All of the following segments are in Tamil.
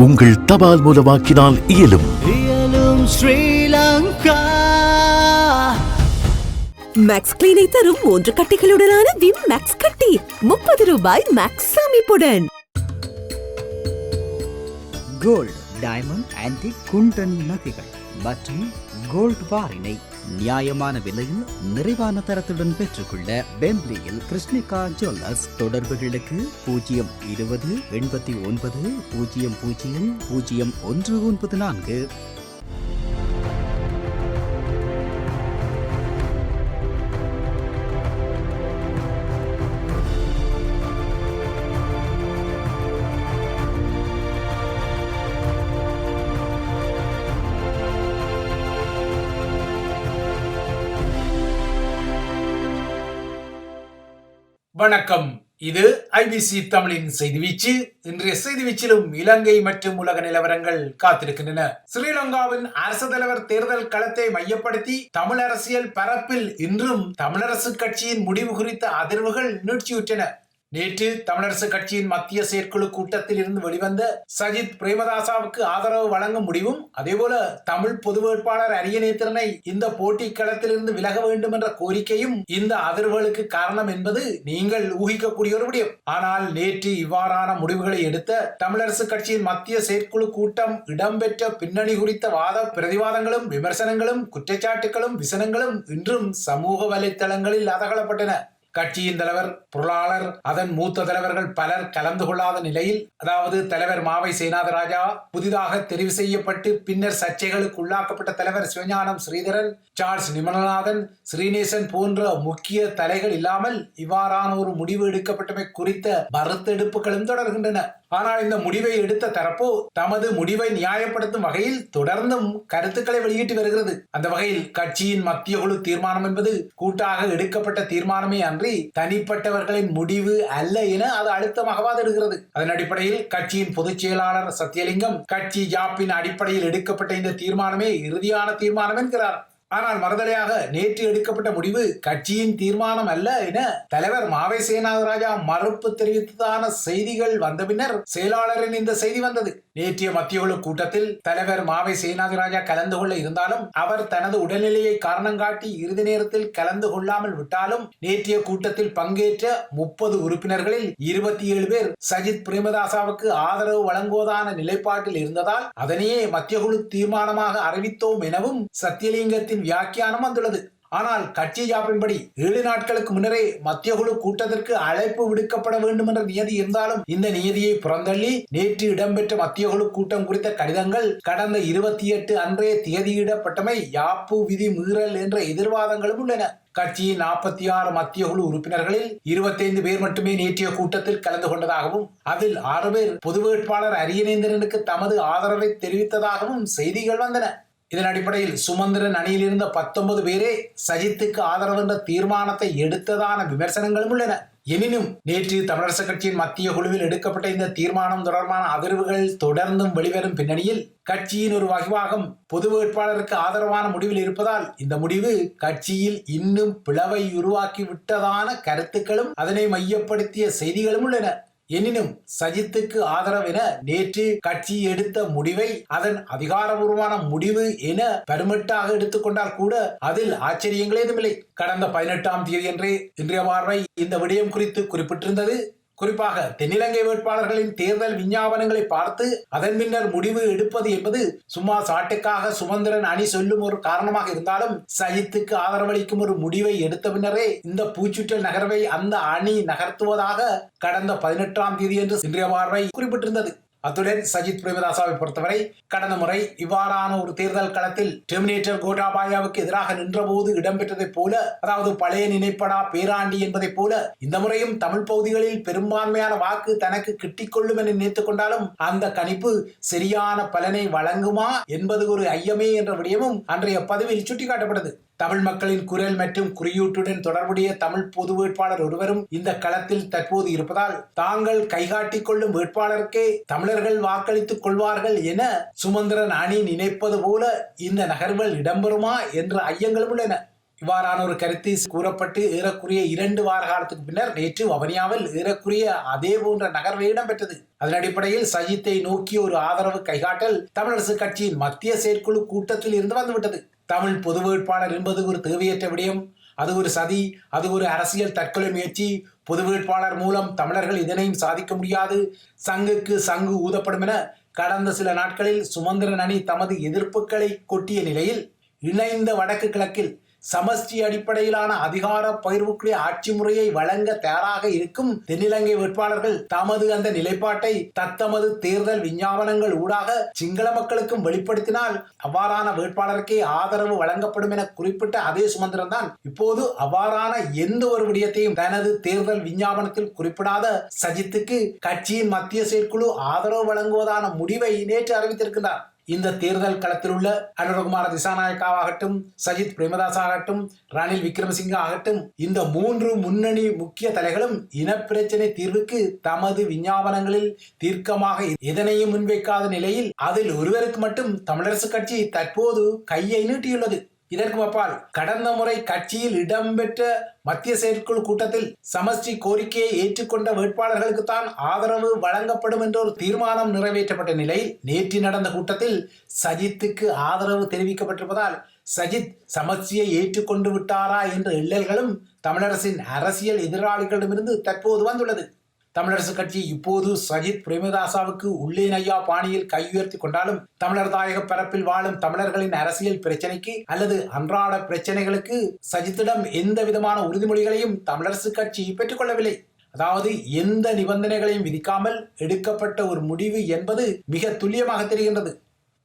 உங்கள் தபால் மூலமாக்கினால் இயலும். இயலும் ஸ்ரீலங்கா. மேக்ஸ் கிளீனை தரும் மூன்று கட்டிகளுடனான விம் மேக்ஸ் கட்டி. முப்பது ரூபாய் மேக்ஸ் அமைப்புடன் கோல்ட் டைமண்ட் ஆன்டிக் குண்டன் நகைகள் மற்றும் கோல்ட் பாரினை நியாயமான விலையில் நிறைவான தரத்துடன் பெற்றுக்கொள்ள பெம்ப்லியில் கிருஷ்ணிகா ஜுவல்லர்ஸ் தொடர்புகளுக்கு பூஜ்ஜியம் இருபது எண்பத்தி ஒன்பது பூஜ்ஜியம் பூஜ்ஜியம் பூஜ்ஜியம் ஒன்று ஒன்பது நான்கு. வணக்கம். இது ஐபிசி தமிழின் செய்தி வீச்சு. இன்றைய செய்தி வீச்சிலும் இலங்கை மற்றும் உலக நிலவரங்கள் காத்திருக்கின்றன. ஸ்ரீலங்காவின் அரசு தலைவர் தேர்தல் களத்தை மையப்படுத்தி தமிழ் அரசியல் பரப்பில் இன்றும் தமிழரசு கட்சியின் முடிவு குறித்த அதிர்வுகள் நீட்சியுற்றன. நேற்று தமிழரசு கட்சியின் மத்திய செயற்குழு கூட்டத்தில் இருந்து வெளிவந்த சஜித் பிரேமதாசாவுக்கு ஆதரவு வழங்கும் முடிவும் அதேபோல தமிழ் பொது வேட்பாளர் அரியநேத்திரனை இந்த போட்டி களத்திலிருந்து விலக வேண்டும் என்ற கோரிக்கையும் இந்த அதிர்வுகளுக்கு காரணம் என்பது நீங்கள் ஊகிக்கக்கூடிய ஒரு விடயம். ஆனால் நேற்று இவ்வாறான முடிவுகளை எடுத்த தமிழரசு கட்சியின் மத்திய செயற்குழு கூட்டம் இடம்பெற்ற பின்னணி குறித்த வாத பிரதிவாதங்களும் விமர்சனங்களும் குற்றச்சாட்டுகளும் விசனங்களும் இன்றும் சமூக வலைத்தளங்களில் அதகலப்பட்டன கட்சியின் தலைவர் பொருளாளர் அதன் மூத்த தலைவர்கள் பலர் கலந்து கொள்ளாத நிலையில் அதாவது தலைவர் மாவை சேனாதராஜா புதிதாக தெரிவு செய்யப்பட்டு பின்னர் சர்ச்சைகளுக்கு உள்ளாக்கப்பட்ட தலைவர் சிவஞானம் ஸ்ரீதரன் சார்ல்ஸ் நிமலநாதன் ஸ்ரீநேசன் போன்ற முக்கிய தலைகள் இல்லாமல் இவ்வாறான ஒரு முடிவு எடுக்கப்பட்டமை குறித்த மறுத்தெடுப்புகளும் தொடர்கின்றன. ஆனால் இந்த முடிவை எடுத்த தரப்போ தமது முடிவை நியாயப்படுத்தும் வகையில் தொடர்ந்தும் கருத்துக்களை வெளியிட்டு வருகிறது. அந்த வகையில் கட்சியின் மத்திய குழு தீர்மானம் என்பது கூட்டாக எடுக்கப்பட்ட தீர்மானமே அன்றி தனிப்பட்டவர்களின் முடிவு அல்ல என அது அழுத்தமாக வாதிடுகிறது அதன் அடிப்படையில் கட்சியின் பொதுச் செயலாளர் சத்தியலிங்கம் கட்சி ஜாப்பின் அடிப்படையில் எடுக்கப்பட்ட இந்த தீர்மானமே இறுதியான தீர்மானம் என்கிறார். ஆனால் மறுதலையாக நேற்று எடுக்கப்பட்ட முடிவு கட்சியின் தீர்மானம் அல்ல என தலைவர் மாவை சேனாதராஜா மறுப்பு தெரிவித்ததான செய்திகள் வந்த பின்னர் செயலாளரின் இந்த செய்தி வந்தது. நேற்றைய மத்திய குழு கூட்டத்தில் தலைவர் மாவை சேனாதிராஜா கலந்து கொள்ள இருந்தாலும் அவர் தனது உடல்நிலையை காரணம் காட்டி இறுதி நேரத்தில் கலந்து கொள்ளாமல் விட்டாலும் நேற்றைய கூட்டத்தில் பங்கேற்ற முப்பது உறுப்பினர்களில் இருபத்தி ஏழு பேர் சஜித் பிரேமதாசாவுக்கு ஆதரவு வழங்குவதான நிலைப்பாட்டில் இருந்ததால் அதனையே மத்திய குழு தீர்மானமாக அறிவித்தோம் எனவும் சத்தியலிங்கத்தின் வியாக்கியானம் வந்துள்ளது. ஆனால் கட்சி ஜாப்பின்படி ஏழு நாட்களுக்கு முன்னரே மத்திய குழு கூட்டத்திற்கு அழைப்பு விடுக்கப்பட வேண்டும் என்ற நியதி இருந்தாலும் இந்த நியதியை புறந்தள்ளி நேற்று இடம்பெற்ற மத்திய குழு கூட்டம் குறித்த கடிதங்கள் கடந்த இருபத்தி எட்டு அன்றே தேதியிடப்பட்டமை யாப்பு விதி மீறல் என்ற எதிர்வாதங்களும் உள்ளன. கட்சியின் நாற்பத்தி ஆறு மத்திய குழு உறுப்பினர்களில் இருபத்தைந்து பேர் மட்டுமே நேற்றைய கூட்டத்தில் கலந்து கொண்டதாகவும் அதில் ஆறு பேர் பொது வேட்பாளர் அரியநேந்திரனுக்கு தமது ஆதரவை தெரிவித்ததாகவும் செய்திகள் வந்தன. இதன் அடிப்படையில் சுமந்திரன் அணியில் இருந்த பத்தொன்பது பேரே சஜித்துக்கு ஆதரவு என்ற தீர்மானத்தை எடுத்ததான விமர்சனங்களும் உள்ளன. எனினும் நேற்று தமிழரசுக் கட்சியின் மத்திய குழுவில் எடுக்கப்பட்ட இந்த தீர்மானம் தொடர்பான அதிர்வுகள் தொடர்ந்தும் வெளிவரும் பின்னணியில் கட்சியின் ஒரு வகிவாகம் பொது வேட்பாளருக்கு ஆதரவான முடிவில் இருப்பதால் இந்த முடிவு கட்சியில் இன்னும் பிளவை உருவாக்கி விட்டதான கருத்துக்களும் அதனை மையப்படுத்திய செய்திகளும் உள்ளன. எனினும் சஜித்துக்கு ஆதரவென நேற்று கட்சி எடுத்த முடிவை அதன் அதிகாரபூர்வமான முடிவு என பெருமிட்டாக எடுத்துக்கொண்டால் கூட அதில் ஆச்சரியங்களே எதுமில்லை கடந்த பதினெட்டாம் தேதியன்றே இன்றைய பார்வை இந்த விடயம் குறித்து குறிப்பிட்டிருந்தது. குறிப்பாக தென்னிலங்கை வேட்பாளர்களின் தேர்தல் விஞ்ஞாபனங்களை பார்த்து அதன் பின்னர் முடிவு எடுப்பது என்பது சும்மா சாட்டுக்காக சுமந்திரன் அணி சொல்லும் ஒரு காரணமாக இருந்தாலும் சஜித்துக்கு ஆதரவளிக்கும் ஒரு முடிவை எடுத்த பின்னரே இந்த பூச்சுற்றல் நகர்வை அந்த அணி நகர்த்துவதாக கடந்த பதினெட்டாம் தேதி என்று இன்றைய பார்வை குறிப்பிட்டிருந்தது. அத்துடன் சஜித் பிரேமதாசாவை பொறுத்தவரை கடந்த முறை இவ்வாறான ஒரு தேர்தல் களத்தில் டெர்மினேட்டர் கோட்டாபாயாவுக்கு எதிராக நின்றபோது இடம்பெற்றதைப் போல அதாவது பழைய நினைப்படா பேராண்டி என்பதைப் போல இந்த முறையும் தமிழ் பகுதிகளில் பெரும்பான்மையான வாக்கு தனக்கு கிட்டிக்கொள்ளும் என நினைத்துக் கொண்டாலும் அந்த கணிப்பு சரியான பலனை வழங்குமா என்பது ஒரு ஐயமே என்ற விடயமும் அன்றைய பதிவில் சுட்டிக்காட்டப்பட்டது. தமிழ் மக்களின் குரல் மற்றும் குறியீட்டுடன் தொடர்புடைய தமிழ் பொது வேட்பாளர் ஒருவரும் இந்த களத்தில் தற்போது இருப்பதால் தாங்கள் கைகாட்டிக் கொள்ளும் வேட்பாளருக்கே தமிழர்கள் வாக்களித்துக் கொள்வார்கள் என சுமந்திரன் அணி நினைப்பது போல இந்த நகர்வுகள் இடம்பெறுமா என்ற ஐயங்களும் உள்ளன. இவ்வாறான ஒரு கருத்து கூறப்பட்டு ஏறக்குறைய இரண்டு வார காலத்துக்கு பின்னர் நேற்று வவனியாவில் ஏறக்குறைய அதே போன்ற நகர்வு இடம்பெற்றது. அதன் அடிப்படையில் சஜித்தை நோக்கி ஒரு ஆதரவு கைகாட்டல் தமிழரசு கட்சியின் மத்திய செயற்குழு கூட்டத்தில் இருந்து வந்துவிட்டது. தமிழ் பொது வேட்பாளர் என்பது ஒரு தேவையற்ற விடயம். அது ஒரு சதி அது ஒரு அரசியல் தற்கொலை முயற்சி. பொது வேட்பாளர் மூலம் தமிழர்கள் இதனையும் சாதிக்க முடியாது. சங்குக்கு சங்கு ஊதப்படும் என கடந்த சில நாட்களில் சுமந்திரன் அணி தமது எதிர்ப்புகளை கொட்டிய நிலையில் இணைந்த வடக்கு கிழக்கில் சமஷ்டி அடிப்படையிலான அதிகார பகிர்வுக்குரிய ஆட்சி முறையை வழங்க தயாராக இருக்கும் தென்னிலங்கை வேட்பாளர்கள் தமது அந்த நிலைப்பாட்டை தத்தமது தேர்தல் விஞ்ஞாபனங்கள் ஊடாக சிங்கள மக்களுக்கும் வெளிப்படுத்தினால் அவ்வாறான வேட்பாளருக்கே ஆதரவு வழங்கப்படும் என குறிப்பிட்ட அதே சுமந்திரன் தான். இப்போது அவ்வாறான எந்த ஒரு விடயத்தையும் தனது தேர்தல் விஞ்ஞாபனத்தில் குறிப்பிடாத சஜித்துக்கு கட்சியின் மத்திய செயற்குழு ஆதரவு வழங்குவதான முடிவை நேற்று அறிவித்திருக்கின்றார். இந்த தேர்தல் களத்தில் உள்ள அனுரகுமார திசாநாயக்காவாகட்டும் சஜித் பிரேமதாஸ் ஆகட்டும் ரணில் விக்ரமசிங்க ஆகட்டும் இந்த மூன்று முன்னணி முக்கிய தலைகளும் இனப்பிரச்சனை தீர்வுக்கு தமது விஞ்ஞாபனங்களில் தீர்க்கமாக எதனையும் முன்வைக்காத நிலையில் அதில் ஒருவருக்கு மட்டும் தமிழரசு கட்சி தற்போது கையை நீட்டியுள்ளது. இதற்கு அப்பால் கடந்த முறை கட்சியில் இடம்பெற்ற மத்திய செயற்குழு கூட்டத்தில் சமஷ்டி கோரிக்கையை ஏற்றுக்கொண்ட வேட்பாளர்களுக்கு தான் ஆதரவு வழங்கப்படும் என்ற ஒரு தீர்மானம் நிறைவேற்றப்பட்ட நிலையில் நேற்று நடந்த கூட்டத்தில் சஜித்துக்கு ஆதரவு தெரிவிக்கப்பட்டிருப்பதால் சஜித் சமஸ்டியை ஏற்றுக்கொண்டு விட்டாரா என்ற எண்ணல்களும் தமிழரசின் அரசியல் எதிராளிகளிடமிருந்து தற்போது வந்துள்ளது. தமிழரசு கட்சி இப்போது சஜித் பிரேமதாசாவுக்கு உள்ளே நையா பாணியில் கை உயர்த்தி கொண்டாலும் தமிழர் தாயக பரப்பில் வாழும் தமிழர்களின் அரசியல் பிரச்சனைக்கு அல்லது அன்றாட பிரச்சனைகளுக்கு சஜித்திடம் எந்த விதமான உறுதிமொழிகளையும் தமிழரசு கட்சி பெற்றுக்கொள்ளவில்லை அதாவது எந்த நிபந்தனைகளையும் விதிக்காமல் எடுக்கப்பட்ட ஒரு முடிவு என்பது மிக துல்லியமாக தெரிகின்றது.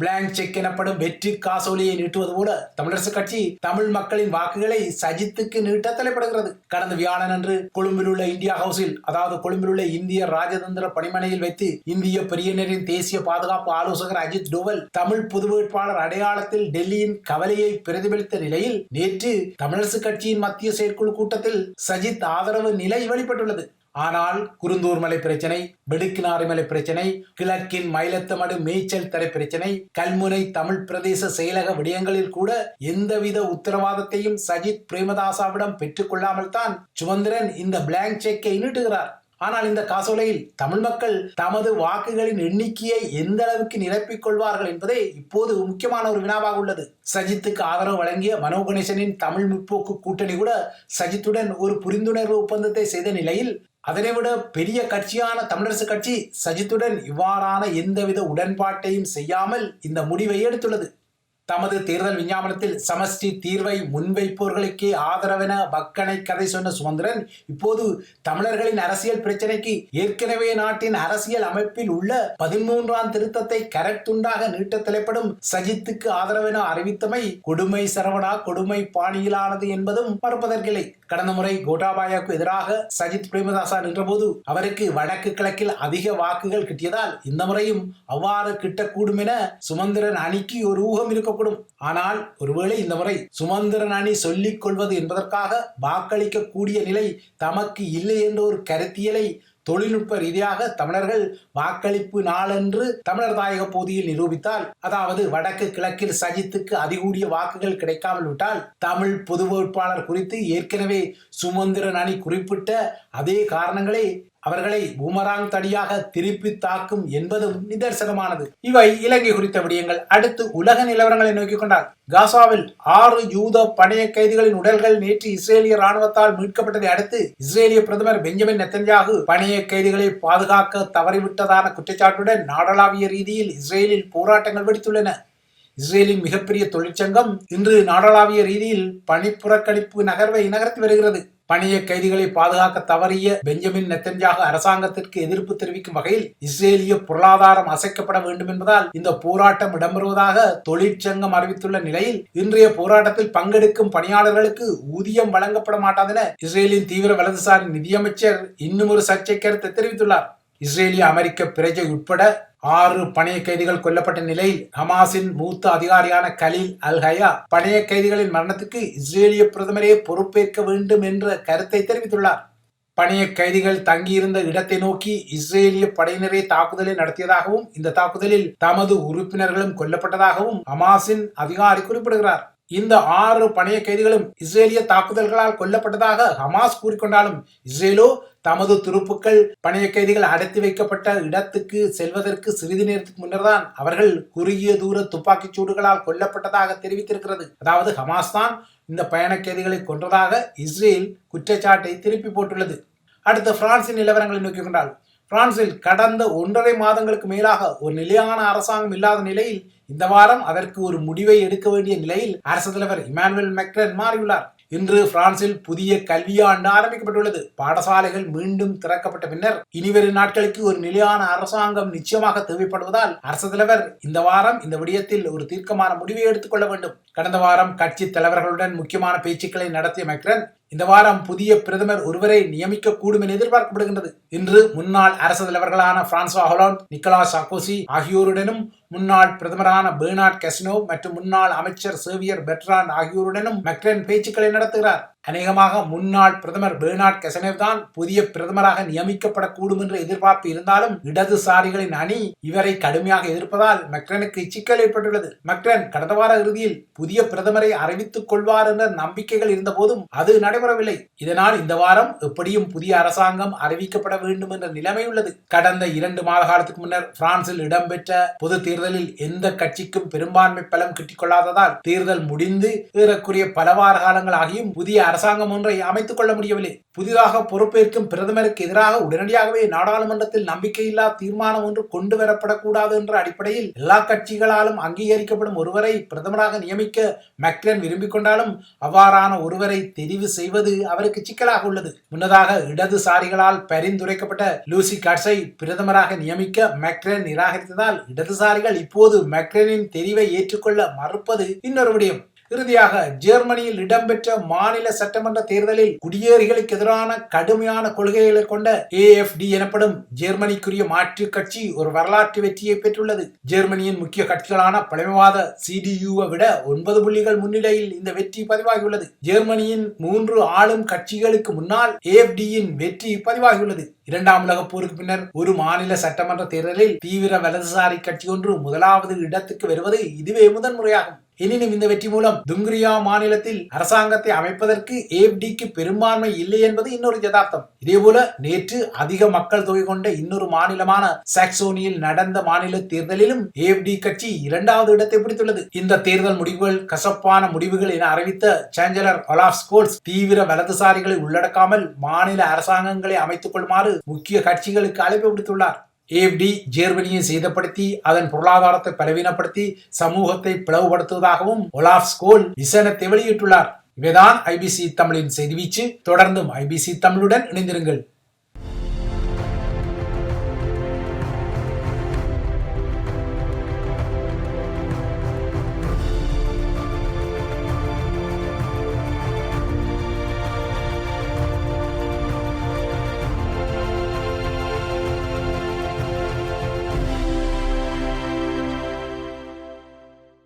பிளாங்க் செக் எனப்படும் வெற்றி காசோலியை நீட்டுவது போல தமிழரசு கட்சி தமிழ் மக்களின் வாக்குகளை சஜித்துக்கு நீட்ட தலைப்படுகிறது. கடந்த வியாழன் அன்று கொழும்பில் உள்ள இந்தியா ஹவுஸில் அதாவது கொழும்பில் உள்ள இந்திய ராஜதந்திர பணிமனையில் வைத்து இந்திய பெரியனரின் தேசிய பாதுகாப்பு ஆலோசகர் அஜித் டோவல் தமிழ் பொது வேட்பாளர் அடையாளத்தில் டெல்லியின் கவலையை பிரதிபலித்த நிலையில் நேற்று தமிழரசு கட்சியின் மத்திய செயற்குழு கூட்டத்தில் சஜித் ஆதரவு நிலை வெளிப்பட்டுள்ளது. ஆனால் குருந்தூர் மலை பிரச்சனை வெடுக்கினாறு மலை பிரச்சனை கிழக்கின் மயிலத்தமடு மேய்ச்சல் தரை பிரச்சனை கல்முனை தமிழ் பிரதேச செயலக விடயங்களில் கூட எந்தவித உத்தரவாதத்தையும் சஜித் பிரேமதாசாவிடம் பெற்றுக்கொள்ளாமல் தான் சுமந்திரன் இந்த பிளாங்க் செக்கை நீட்டுகிறார். ஆனால் இந்த காசோலையில் தமிழ் மக்கள் தமது வாக்குகளின் எண்ணிக்கையை எந்த அளவுக்கு நிரப்பிக் கொள்வார்கள் என்பதே இப்போது முக்கியமான ஒரு வினாவாக உள்ளது. சஜித்துக்கு ஆதரவு வழங்கிய மனோ கணேசனின் தமிழ் முற்போக்கு கூட்டணி கூட சஜித்துடன் ஒரு புரிந்துணர்வு ஒப்பந்தத்தை செய்த நிலையில் அதனை விட பெரிய கட்சியான தமிழரசு கட்சி சஜித்துடன் இவ்வாறான எந்தவித உடன்பாட்டையும் செய்யாமல் இந்த முடிவை எடுத்துள்ளது. தமது தேர்தல் விஞ்ஞாபனத்தில் சமஷ்டி தீர்வை முன்வைப்போர்களுக்கே ஆதரவென பக்கனை கதை சொன்ன சுமந்திரன் இப்போது தமிழர்களின் அரசியல் பிரச்சனைக்கு ஏற்கனவே நாட்டின் அரசியல் அமைப்பில் உள்ள பதிமூன்றாம் திருத்தத்தை கரத்துண்டாக நீட்ட தலைப்படும் சஜித்துக்கு ஆதரவென அறிவித்தமை கொடுமை சரவணா கொடுமை பாணியிலானது என்பதும் மறுப்பதற்கில்லை. கடந்த முறை கோட்டாபாயாவுக்கு எதிராக சஜித் பிரேமதாசா நின்றபோது அவருக்கு வடக்கு கிழக்கில் அதிக வாக்குகள் கிட்டியதால் இந்த முறையும் அவ்வாறு கிட்டக்கூடும் என சுமந்திரன் அணிக்கு ஒரு ஊகம் இருக்கக்கூடும். ஆனால் ஒருவேளை இந்த முறை சுமந்திரன் அணி சொல்லிக் கொள்வது என்பதற்காக வாக்களிக்கக்கூடிய நிலை தமக்கு இல்லை என்ற ஒரு கருத்தியலை தொழில்நுட்ப ரீதியாக தமிழர்கள் வாக்களிப்பு நாளன்று தமிழர் தாயக பகுதியில் நிரூபித்தால் அதாவது வடக்கு கிழக்கில் சஜித்துக்கு அதிகூடிய வாக்குகள் கிடைக்காமல் விட்டால் தமிழ் பொது வேட்பாளர் குறித்து ஏற்கனவே சுமந்திரன் அணி குறிப்பிட்ட அதே காரணங்களே அவர்களை பூமராங் தடியாக திருப்பி தாக்கும் என்பதும் நிதர்சனமானது. இவை இலங்கை குறித்த விடயங்கள். அடுத்து உலக நிலவரங்களை நோக்கிக் கொண்டால் காசாவில் ஆறு யூத பணைய கைதிகளின் உடல்கள் நேற்று இஸ்ரேலிய ராணுவத்தால் மீட்கப்பட்டதை அடுத்து இஸ்ரேலிய பிரதமர் பெஞ்சமின் நெத்தன்யாகு பணைய கைதிகளை பாதுகாக்க தவறிவிட்டதான குற்றச்சாட்டுடன் நாடளாவிய ரீதியில் இஸ்ரேலில் போராட்டங்கள் வெடித்துள்ளன. இஸ்ரேலின் மிகப்பெரிய தொழிற்சங்கம் இன்று நாடளாவிய ரீதியில் பணிப்புறக்கணிப்பு நகர்வை நகர்த்தி வருகிறது. பணிய கைதிகளை பாதுகாக்க தவறிய பெஞ்சமின் நெத்தன்யாக அரசாங்கத்திற்கு எதிர்ப்பு தெரிவிக்கும் வகையில் இஸ்ரேலிய பொருளாதாரம் அசைக்கப்பட வேண்டும் என்பதால் இந்த போராட்டம் இடம்பெறுவதாக தொழிற்சங்கம் அறிவித்துள்ள நிலையில் இன்றைய போராட்டத்தில் பங்கெடுக்கும் பணியாளர்களுக்கு ஊதியம் வழங்கப்பட மாட்டாதென இஸ்ரேலின் தீவிர வலதுசாரி நிதியமைச்சர் இன்னும் ஒரு சர்ச்சை கருத்தை தெரிவித்துள்ளார். இஸ்ரேலிய அமெரிக்க பிரஜை உட்பட ஆறு பணைய கைதிகள் கொல்லப்பட்ட நிலையில் ஹமாஸின் மூத்த அதிகாரியான கலீல் அல் ஹயா பணைய கைதிகளின் மரணத்துக்கு இஸ்ரேலிய பிரதமரே பொறுப்பேற்க வேண்டும் என்ற கருத்தை தெரிவித்துள்ளார். பணைய கைதிகள் தங்கியிருந்த இடத்தை நோக்கி இஸ்ரேலிய படையினரே தாக்குதலை நடத்தியதாகவும் இந்த தாக்குதலில் தமது உறுப்பினர்களும் கொல்லப்பட்டதாகவும் ஹமாஸின் அதிகாரி குறிப்பிடுகிறார். இந்த ஆறு பணைய கைதிகளும் இஸ்ரேலிய தாக்குதல்களால் கொல்லப்பட்டதாக ஹமாஸ் கூறிக்கொண்டாலும் இஸ்ரேலோ தமது துருப்புக்கள் பணைய கைதிகள் அடைத்து வைக்கப்பட்ட இடத்துக்கு செல்வதற்கு சிறிது நேரத்துக்கு முன்னர்தான் அவர்கள் குறுகிய தூர துப்பாக்கிச் சூடுகளால் கொல்லப்பட்டதாக தெரிவித்திருக்கிறது. அதாவது ஹமாஸ் தான் இந்த பயண கைதிகளை கொன்றதாக இஸ்ரேல் குற்றச்சாட்டை திருப்பி போட்டுள்ளது. அடுத்த பிரான்சின் நிலவரங்களை நோக்கி கொண்டால் பிரான்சில் கடந்த ஒன்றரை மாதங்களுக்கு மேலாக ஒரு நிலையான அரசாங்கம் இல்லாத நிலையில் இந்த வாரம் அதற்கு ஒரு முடிவை எடுக்க வேண்டிய நிலையில் அரசு தலைவர் இமானுவேல் மெக்ரன் மாறியுள்ளார். இன்று பிரான்சில் புதிய கல்வியாண்டு ஆரம்பிக்கப்பட்டுள்ளது. பாடசாலைகள் மீண்டும் திறக்கப்பட்ட பின்னர் இனிவரும் நாட்களுக்கு ஒரு நிலையான அரசாங்கம் நிச்சயமாக தேவைப்படுவதால் அரசு தலைவர் இந்த வாரம் இந்த விடயத்தில் ஒரு தீர்க்கமான முடிவை எடுத்துக்கொள்ள வேண்டும். கடந்த வாரம் கட்சி தலைவர்களுடன் முக்கியமான பேச்சுக்களை நடத்திய மெக்ரன் இந்த வாரம் புதிய பிரதமர் ஒருவரை நியமிக்க கூடும் என எதிர்பார்க்கப்படுகின்றது. இன்று முன்னாள் அரசு தலைவர்களான பிரான்சுவா ஹொலாண்ட் நிக்கலா சாக்கோசி ஆகியோருடனும் முன்னாள் பிரதமரான பெர்னார்ட் கெஸ்னோ மற்றும் முன்னாள் அமைச்சர் சேவியர் பெட்ரான் ஆகியோருடனும் மெக்ரன் பேச்சுக்களை நடத்துகிறார். அநேகமாக முன்னாள் பிரதமர் பெர்னார்ட் கெசனேவ் தான் புதிய பிரதமராக நியமிக்கப்படக்கூடும் என்ற எதிர்பார்ப்பு இருந்தாலும் இடதுசாரிகளின் அணி இவரை கடுமையாக எதிர்ப்பதால் மெக்ரனுக்கு சிக்கல் ஏற்பட்டுள்ளது. மெக்ரன் கடந்த வார இறுதியில் புதிய பிரதமரை அறிவித்துக் கொள்வார் என்ற நம்பிக்கைகள் இருந்த போதும் அது நடைபெறவில்லை. இதனால் இந்த வாரம் எப்படியும் புதிய அரசாங்கம் அறிவிக்கப்பட வேண்டும் என்ற நிலைமை உள்ளது. கடந்த இரண்டு மாத காலத்துக்கு முன்னர் பிரான்சில் இடம்பெற்ற பொது தேர்தலில் எந்த கட்சிக்கும் பெரும்பான்மை பலம் கிட்டிக்கொள்ளாததால் தேர்தல் முடிந்து ஏறக்குரிய பல வார காலங்கள் ஆகியும் புதிய அரசாங்கம் ஒன்றை அமைத்துக் கொள்ள முடியவில்லை. புதிதாக பொறுப்பேற்கும் பிரதமருக்கு எதிராக உடனடியாகவே நாடாளுமன்றத்தில் நம்பிக்கையில்லா தீர்மானம் ஒன்று கொண்டு வரப்படக்கூடாது என்ற அடிப்படையில் எல்லா கட்சிகளாலும் அங்கீகரிக்கப்படும் ஒருவரை பிரதமராக நியமிக்க மக்ரன் விரும்பிக் கொண்டாலும் அவ்வாறான ஒருவரை தெரிவு செய்வது அவருக்கு சிக்கலாக உள்ளது. முன்னதாக இடதுசாரிகளால் பரிந்துரைக்கப்பட்ட லூசி காட்ஸை பிரதமராக நியமிக்க மெக்ரன் நிராகரித்ததால் இடதுசாரிகள் இப்போது மெக்ரனின் தெரிவை ஏற்றுக்கொள்ள மறுப்பது இன்னொரு விடயம். இறுதியாக ஜெர்மனியில் இடம்பெற்ற மாநில சட்டமன்ற தேர்தலில் குடியேறிகளுக்கு எதிரான கடுமையான கொள்கைகளை கொண்ட ஏஎஃப்டி எனப்படும் ஜெர்மனிக்குரிய மாற்று கட்சி ஒரு வரலாற்று வெற்றியை பெற்றுள்ளது. ஜெர்மனியின் முக்கிய கட்சிகளான பழமைவாத சிடியூவை விட ஒன்பது புள்ளிகள் முன்னிலையில் இந்த வெற்றி பதிவாகியுள்ளது. ஜெர்மனியின் மூன்று ஆளும் கட்சிகளுக்கு முன்னால் ஏஎஃப்டியின் வெற்றி பதிவாகியுள்ளது. இரண்டாம் உலகப் போருக்கு பின்னர் ஒரு மாநில சட்டமன்ற தேர்தலில் தீவிர வலதுசாரி கட்சி ஒன்று முதலாவது இடத்துக்கு வருவது இதுவே முதன்முறையாகும். எனினும் இந்த வெற்றி மூலம் துங்கிரியா மாநிலத்தில் அரசாங்கத்தை அமைப்பதற்கு ஏப்டிக்கு பெரும்பான்மை இல்லை என்பது இன்னொரு யதார்த்தம். இதேபோல நேற்று அதிக மக்கள் தொகை கொண்ட இன்னொரு மாநிலமான சாக்சோனியில் நடந்த மாநில தேர்தலிலும் ஏப்டி கட்சி இரண்டாவது இடத்தை பிடித்துள்ளது. இந்த தேர்தல் முடிவுகள் கசப்பான முடிவுகள் என அறிவித்த சான்சலர் ஒலாப் ஸ்கோல்ஸ் தீவிர வலதுசாரிகளை உள்ளடக்காமல் மாநில அரசாங்கங்களை அமைத்துக் கொள்ளுமாறு முக்கிய கட்சிகளுக்கு அழைப்பு விடுத்துள்ளார். ஏப்டி ஜெர்மனியை சேதப்படுத்தி அதன் பொருளாதாரத்தை பலவீனப்படுத்தி சமூகத்தை பிளவுபடுத்துவதாகவும் ஒலாஃப் ஸ்கோல் விசனத்தை வெளியிட்டுள்ளார். இவைதான் ஐபிசி தமிழின் செய்தி வீச்சு. தொடர்ந்தும் ஐபிசி தமிழுடன் இணைந்திருங்கள்.